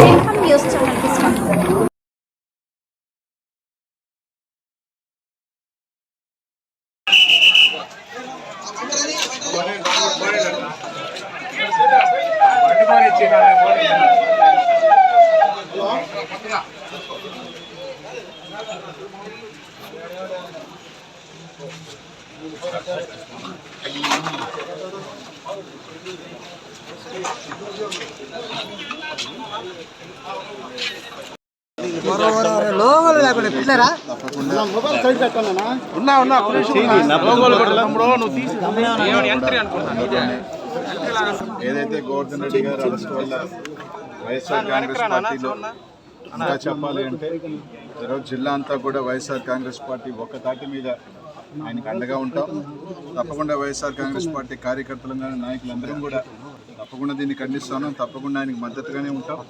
생판 뉴스 채널 게스트. లోగోలు ఏదైతే గోవర్ధన్ రెడ్డి గారు అరెస్ట్ వల్ల వైఎస్ఆర్ కాంగ్రెస్ పార్టీలో ఇంకా చెప్పాలి అంటే ఈరోజు జిల్లా అంతా కూడా వైఎస్ఆర్ కాంగ్రెస్ పార్టీ ఒక్క తాటి మీద ఆయనకు అండగా ఉంటాం. తప్పకుండా వైఎస్ఆర్ కాంగ్రెస్ పార్టీ కార్యకర్తలు కానీ నాయకులందరం కూడా తప్పకుండా దీన్ని ఖండిస్తాను. తప్పకుండా ఆయనకు మద్దతుగానే ఉంటాం.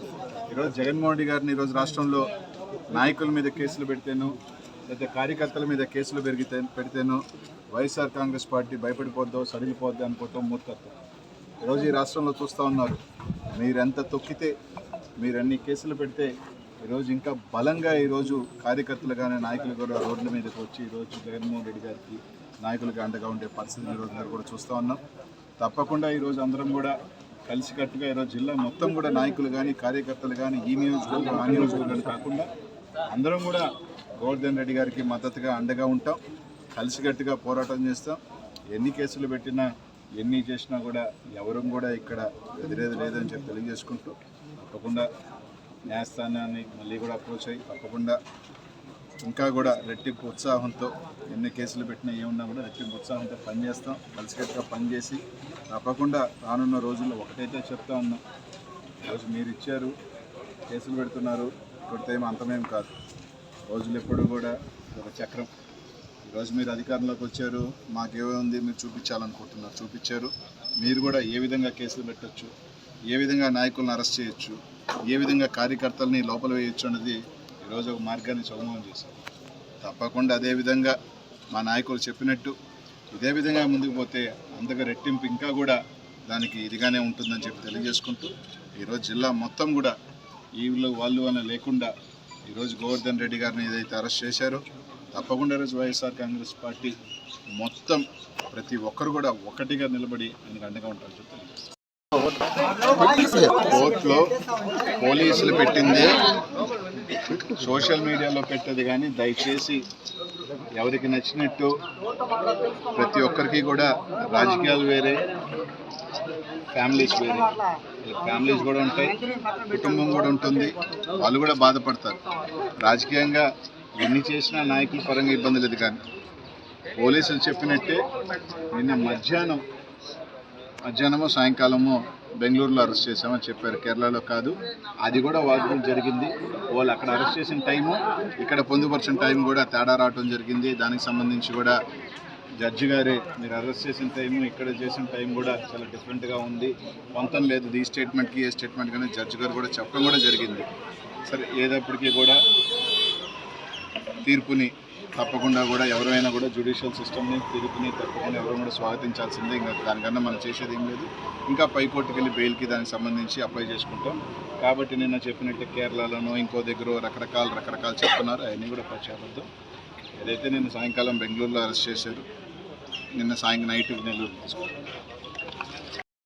ఈరోజు జగన్మోహన్ రెడ్డి గారిని ఈరోజు రాష్ట్రంలో నాయకుల మీద కేసులు పెడితేను లేదా కార్యకర్తల మీద కేసులు పెరిగితే పెడితేను వైఎస్ఆర్ కాంగ్రెస్ పార్టీ భయపడిపోద్దో సడిలిపోద్దో అనుకోవటం మూర్ఖత్వం. ఈరోజు ఈ రాష్ట్రంలో చూస్తూ ఉన్నారు మీరు ఎంత తొక్కితే మీరు అన్ని కేసులు పెడితే ఈరోజు ఇంకా బలంగా ఈరోజు కార్యకర్తలు కానీ నాయకులు కూడా రోడ్ల మీదకి వచ్చి ఈరోజు జగన్మోహన్ రెడ్డి గారికి నాయకులకు అండగా ఉండే పరిస్థితి ఈరోజు మీరు కూడా చూస్తూ ఉన్నాం. తప్పకుండా ఈరోజు అందరం కూడా కలిసికట్టుగా ఈరోజు జిల్లా మొత్తం కూడా నాయకులు కానీ కార్యకర్తలు కానీ ఈ నియోజకవర్గం ఆ నియోజకవర్గాలు కాకుండా అందరం కూడా గోవర్ధన్ రెడ్డి గారికి మద్దతుగా అండగా ఉంటాం. కలిసికట్టుగా పోరాటం చేస్తాం. ఎన్ని కేసులు పెట్టినా ఎన్ని చేసినా కూడా ఎవరు కూడా ఇక్కడ ఎదిరేది లేదని చెప్పి తెలియజేసుకుంటూ తప్పకుండా న్యాయస్థానాన్ని మళ్ళీ కూడా అప్రోచ్ అయ్యి తప్పకుండా ఇంకా కూడా రెట్టింపు ఉత్సాహంతో ఎన్ని కేసులు పెట్టినా ఏమున్నా కూడా రెట్టింపు ఉత్సాహంతో పనిచేస్తాం. కలిసికట్టుగా పనిచేసి తప్పకుండా రానున్న రోజుల్లో ఒకటైతే చెప్తా ఉన్నాం ఈరోజు మీరు ఇచ్చారు కేసులు పెడుతున్నారు కొడితే ఏం అంతమేం కాదు. రోజులు ఎప్పుడు కూడా ఒక చక్రం. ఈరోజు మీరు అధికారంలోకి వచ్చారు మాకేముంది మీరు చూపించాలనుకుంటున్నారు చూపించారు. మీరు కూడా ఏ విధంగా కేసులు పెట్టొచ్చు ఏ విధంగా నాయకులను అరెస్ట్ చేయొచ్చు ఏ విధంగా కార్యకర్తల్ని లోపల వేయొచ్చు అన్నది ఈరోజు ఒక మార్గాన్ని సుగమం చేశారు. తప్పకుండా అదే విధంగా మా నాయకులు చెప్పినట్టు ఇదే విధంగా ముందుకు పోతే అంతగా రెట్టింపు ఇంకా కూడా దానికి ఇదిగానే ఉంటుందని చెప్పి తెలియజేసుకుంటూ ఈరోజు జిల్లా మొత్తం కూడా వీళ్ళు వాళ్ళు అని లేకుండా ఈరోజు గోవర్ధన్ రెడ్డి గారిని ఏదైతే అరెస్ట్ చేశారో తప్పకుండా ఈరోజు వైఎస్ఆర్ కాంగ్రెస్ పార్టీ మొత్తం ప్రతి ఒక్కరు కూడా ఒకటిగా నిలబడి ఆయనకు అండగా ఉంటారని చెప్పి కోర్టులో పోలీసులు పెట్టింది. సోషల్ మీడియాలో పెట్టేది కానీ దయచేసి ఎవరికి నచ్చినట్టు ప్రతి ఒక్కరికి కూడా రాజకీయాలు వేరే ఫ్యామిలీస్ వేరే. ఫ్యామిలీస్ కూడా ఉంటాయి కుటుంబం కూడా ఉంటుంది. వాళ్ళు కూడా బాధపడతారు. రాజకీయంగా ఎన్ని చేసినా నాయకుల పరంగా ఇబ్బంది లేదు కానీ పోలీసులు చెప్పినట్టే నిన్న మధ్యాహ్నం మధ్యాహ్నము సాయంకాలము బెంగళూరులో అరెస్ట్ చేశామని చెప్పారు. కేరళలో కాదు. అది కూడా వాగ్దానం జరిగింది. వాళ్ళు అక్కడ అరెస్ట్ చేసిన టైము ఇక్కడ పొందుపరిచిన టైం కూడా తేడా రావటం జరిగింది. దానికి సంబంధించి కూడా జడ్జి గారే మీరు అరెస్ట్ చేసిన టైము ఇక్కడ చేసిన టైం కూడా చాలా డిఫరెంట్గా ఉంది. పొంతం లేదు. ఈ స్టేట్మెంట్కి ఏ స్టేట్మెంట్ కానీ జడ్జి గారు కూడా చెప్పడం కూడా జరిగింది. సరే ఏదప్పటికీ కూడా తీర్పుని తప్పకుండా కూడా ఎవరైనా కూడా జ్యుడిషియల్ సిస్టమ్ని తీర్పుని తప్పకుండా ఎవరు కూడా స్వాగతించాల్సిందే. ఇంకా దానికన్నా మనం చేసేది ఏం లేదు. ఇంకా పైకోర్టుకి వెళ్ళి బెయిల్కి దానికి సంబంధించి అప్లై చేసుకుంటాం. కాబట్టి నిన్న చెప్పినట్టు కేరళలోనో ఇంకో దగ్గర రకరకాల రకరకాలు చెప్తున్నారు. అవన్నీ కూడా ప్రచారంతో ఏదైతే నిన్న సాయంకాలం బెంగళూరులో అరెస్ట్ చేశారు నిన్న సాయంత్రం నైట్ నెల్లూరు తీసుకున్నాను